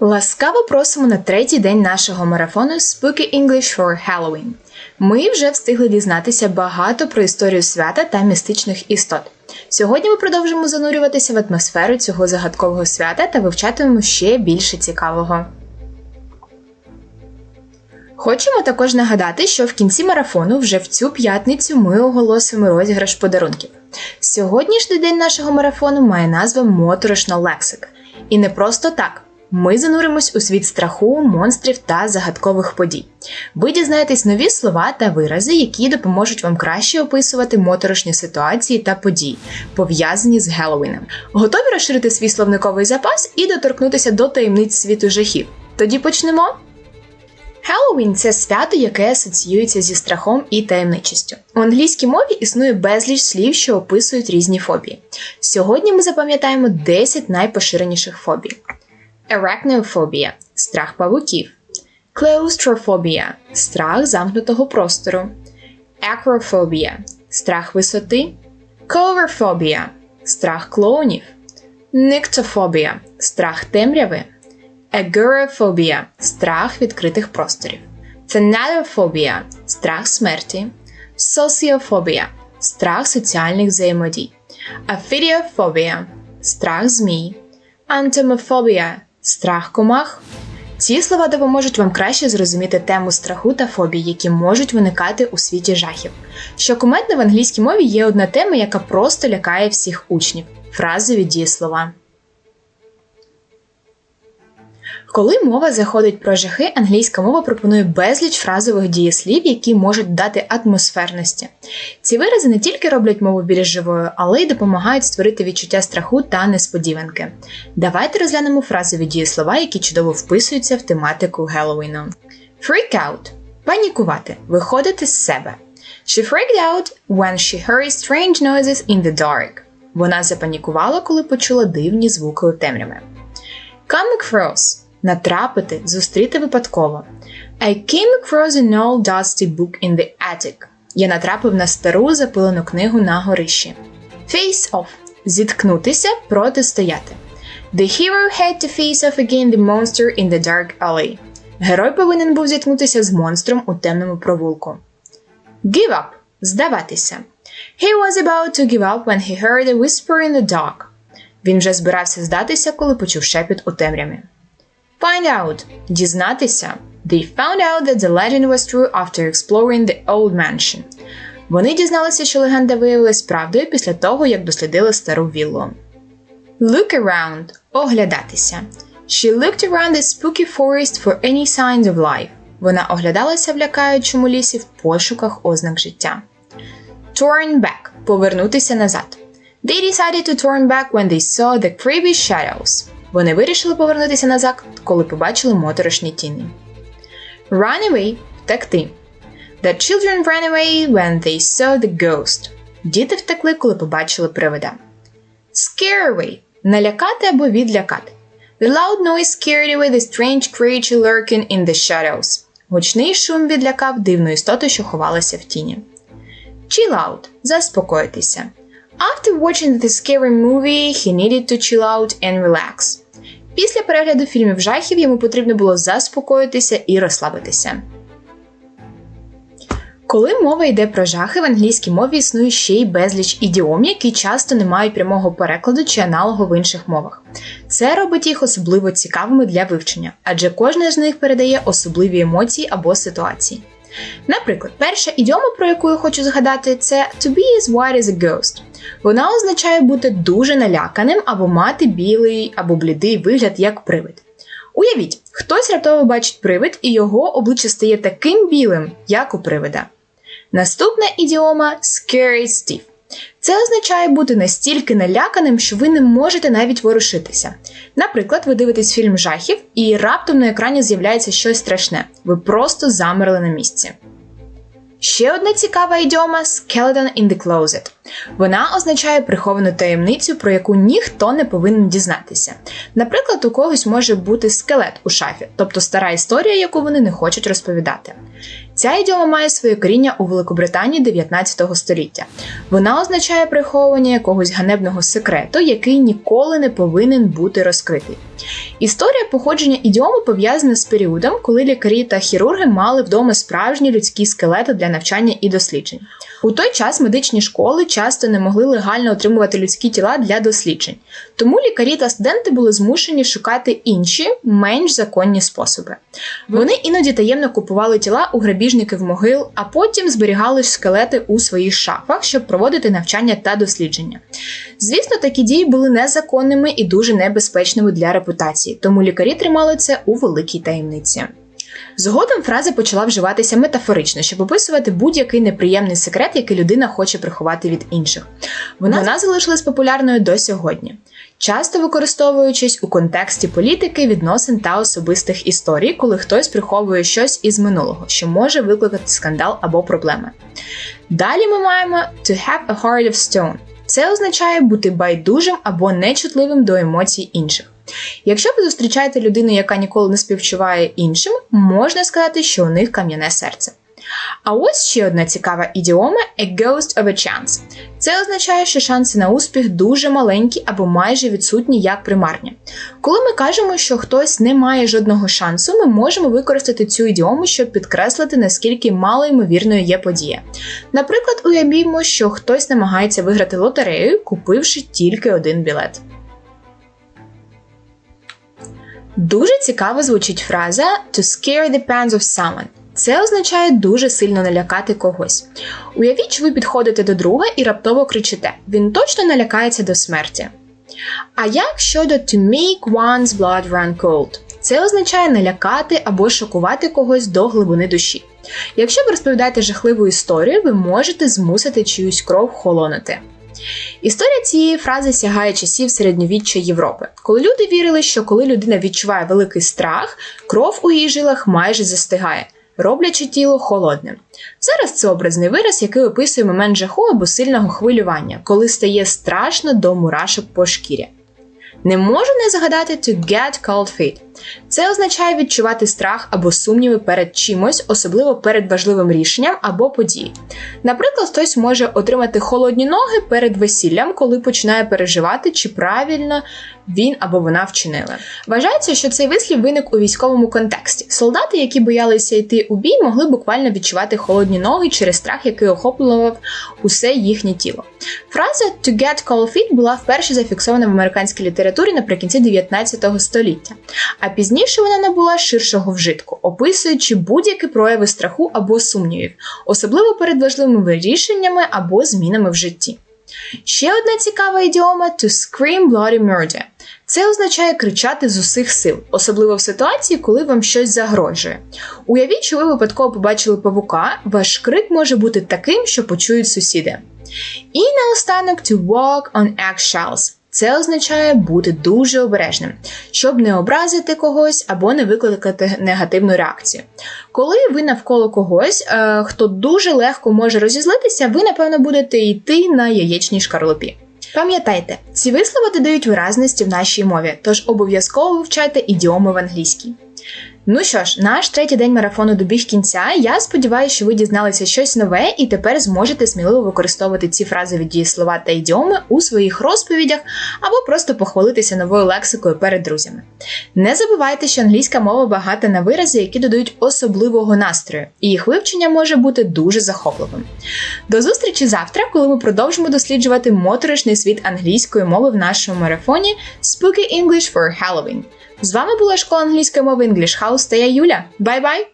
Ласкаво просимо на третій день нашого марафону Spooky English for Halloween. Ми вже встигли дізнатися багато про історію свята та містичних істот. Сьогодні ми продовжимо занурюватися в атмосферу цього загадкового свята та вивчатимемо ще більше цікавого. Хочемо також нагадати, що в кінці марафону вже в цю п'ятницю ми оголосимо розіграш подарунків. Сьогоднішній день нашого марафону має назву Моторошна лексика. І не просто так. Ми зануримось у світ страху, монстрів та загадкових подій. Ви дізнаєтесь нові слова та вирази, які допоможуть вам краще описувати моторошні ситуації та події, пов'язані з Геловіном. Готові розширити свій словниковий запас і доторкнутися до таємниць світу жахів. Тоді почнемо. Хеллоуін – це свято, яке асоціюється зі страхом і таємничістю. У англійській мові існує безліч слів, що описують різні фобії. Сьогодні ми запам'ятаємо 10 найпоширеніших фобій. Arachnophobia – страх павуків. Claustrophobia – страх замкнутого простору. Acrophobia – страх висоти. Coverphobia – страх клоунів. Nyctophobia – страх темряви. Agoraphobia – страх відкритих просторів. Thanatophobia – страх смерті. Sociophobia – страх соціальних взаємодій. Aphidiophobia – страх змій. Entomophobia – страх комах. Ці слова допоможуть вам краще зрозуміти тему страху та фобій, які можуть виникати у світі жахів. Що куметно в англійській мові є одна тема, яка просто лякає всіх учнів фразові дієслова. Коли мова заходить про жахи, англійська мова пропонує безліч фразових дієслів, які можуть дати атмосферності. Ці вирази не тільки роблять мову більш живою, але й допомагають створити відчуття страху та несподіванки. Давайте розглянемо фразові дієслова, які чудово вписуються в тематику Геловіну. Freak out – панікувати, виходити з себе. She freaked out when she heard strange noises in the dark. Вона запанікувала, коли почула дивні звуки у темряві. Come across натрапити, зустріти випадково. I came across an old dusty book in the attic. Я натрапив на стару запилену книгу на горищі. Face off зіткнутися, протистояти. The hero had to face off again the monster in the dark alley. Герой повинен був зіткнутися з монстром у темному провулку. Give up здаватися. He was about to give up when he heard a whisper in the dark. Він вже збирався здатися, коли почув шепіт у темряві. Find out – дізнатися. They found out that the legend was true after exploring the old mansion. Вони дізналися, що легенда виявилась правдою після того, як дослідили стару віллу. Look around – оглядатися. She looked around the spooky forest for any signs of life. Вона оглядалася в лякаючому лісі в пошуках ознак життя. Turn back – повернутися назад. They decided to turn back when they saw the creepy shadows. Вони вирішили повернутися назад, коли побачили моторошні тіні. Run away – втекти. The children ran away when they saw the ghost. Діти втекли, коли побачили привида. Scare away – налякати або відлякати. The loud noise scared away the strange creature lurking in the shadows. Гучний шум відлякав дивну істоту, що ховалася в тіні. Chill out – заспокоїтися. After watching the scary movie, he needed to chill out and relax. Після перегляду фільмів жахів йому потрібно було заспокоїтися і розслабитися. Коли мова йде про жахи, в англійській мові існує ще й безліч ідіом, які часто не мають прямого перекладу чи аналогу в інших мовах. Це робить їх особливо цікавими для вивчення, адже кожна з них передає особливі емоції або ситуації. Наприклад, перша ідіома, про яку я хочу згадати, це to be as white as a ghost. Вона означає бути дуже наляканим або мати білий або блідий вигляд як привид. Уявіть, хтось раптово бачить привид, і його обличчя стає таким білим, як у привида. Наступна ідіома scary stiff. Це означає бути настільки наляканим, що ви не можете навіть ворушитися. Наприклад, ви дивитесь фільм жахів, і раптом на екрані з'являється щось страшне. Ви просто замерли на місці. Ще одна цікава ідіома skeleton in the closet. Вона означає приховану таємницю, про яку ніхто не повинен дізнатися. Наприклад, у когось може бути скелет у шафі, тобто стара історія, яку вони не хочуть розповідати. Ця ідіома має своє коріння у Великобританії 19 століття. Вона означає приховування якогось ганебного секрету, який ніколи не повинен бути розкритий. Історія походження ідіоми пов'язана з періодом, коли лікарі та хірурги мали вдома справжні людські скелети для навчання і досліджень. У той час медичні школи часто не могли легально отримувати людські тіла для досліджень, тому лікарі та студенти були змушені шукати інші, менш законні способи. Вони іноді таємно купували тіла у грабіжників могил, а потім зберігали скелети у своїх шафах, щоб проводити навчання та дослідження. Звісно, такі дії були незаконними і дуже небезпечними для репутації, тому лікарі тримали це у великій таємниці. Згодом фраза почала вживатися метафорично, щоб описувати будь-який неприємний секрет, який людина хоче приховати від інших. Вона, Вона залишилась популярною до сьогодні, часто використовуючись у контексті політики, відносин та особистих історій, коли хтось приховує щось із минулого, що може викликати скандал або проблеми. Далі ми маємо to have a heart of stone. Це означає бути байдужим або нечутливим до емоцій інших. Якщо ви зустрічаєте людину, яка ніколи не співчуває іншим, можна сказати, що у них кам'яне серце. А ось ще одна цікава ідіома a ghost of a chance. Це означає, що шанси на успіх дуже маленькі або майже відсутні як примарні. Коли ми кажемо, що хтось не має жодного шансу, ми можемо використати цю ідіому, щоб підкреслити, наскільки малоймовірною є подія. Наприклад, уявімо, що хтось намагається виграти лотерею, купивши тільки один білет. Дуже цікаво звучить фраза to scare the pants of someone. Це означає дуже сильно налякати когось. Уявіть, що ви підходите до друга і раптово кричите: він точно налякається до смерті. А як щодо to make one's blood run cold? Це означає налякати або шокувати когось до глибини душі. Якщо ви розповідаєте жахливу історію, ви можете змусити чиюсь кров холонити. Історія цієї фрази сягає часів середньовіччя Європи, коли люди вірили, що коли людина відчуває великий страх, кров у її жилах майже застигає, роблячи тіло холодним. Зараз це образний вираз, який описує момент жаху або сильного хвилювання, коли стає страшно до мурашок по шкірі. Не можу не згадати to get cold feet. Це означає відчувати страх або сумніви перед чимось, особливо перед важливим рішенням або подією. Наприклад, хтось може отримати холодні ноги перед весіллям, коли починає переживати, чи правильно він або вона вчинили. Вважається, що цей вислів виник у військовому контексті. Солдати, які боялися йти у бій, могли буквально відчувати холодні ноги через страх, який охоплював усе їхнє тіло. Фраза «to get cold feet» була вперше зафіксована в американській літературі наприкінці 19 століття. А пізніше вона набула ширшого вжитку, описуючи будь-які прояви страху або сумнівів, особливо перед важливими рішеннями або змінами в житті. Ще одна цікава ідіома to scream bloody murder. Це означає кричати з усіх сил, особливо в ситуації, коли вам щось загрожує. Уявіть, що ви випадково побачили павука, ваш крик може бути таким, що почують сусіди. І наостанок to walk on eggshells. Це означає бути дуже обережним, щоб не образити когось або не викликати негативну реакцію. Коли ви навколо когось, е, хто дуже легко може розізлитися, ви, напевно, будете йти на яєчній шкарлупі. Пам'ятайте, ці вислови додають виразності в нашій мові, тож обов'язково вивчайте ідіоми в англійській. Ну що ж, наш третій день марафону добіг кінця. Я сподіваюся, що ви дізналися щось нове і тепер зможете сміливо використовувати ці фразові дієслова та ідіоми у своїх розповідях або просто похвалитися новою лексикою перед друзями. Не забувайте, що англійська мова багата на вирази, які додають особливого настрою, і їх вивчення може бути дуже захопливим. До зустрічі завтра, коли ми продовжимо досліджувати моторошний світ англійської мови в нашому марафоні Spooky English for Halloween. З вами була школа англійської мови English House та я Юля. Бай-бай!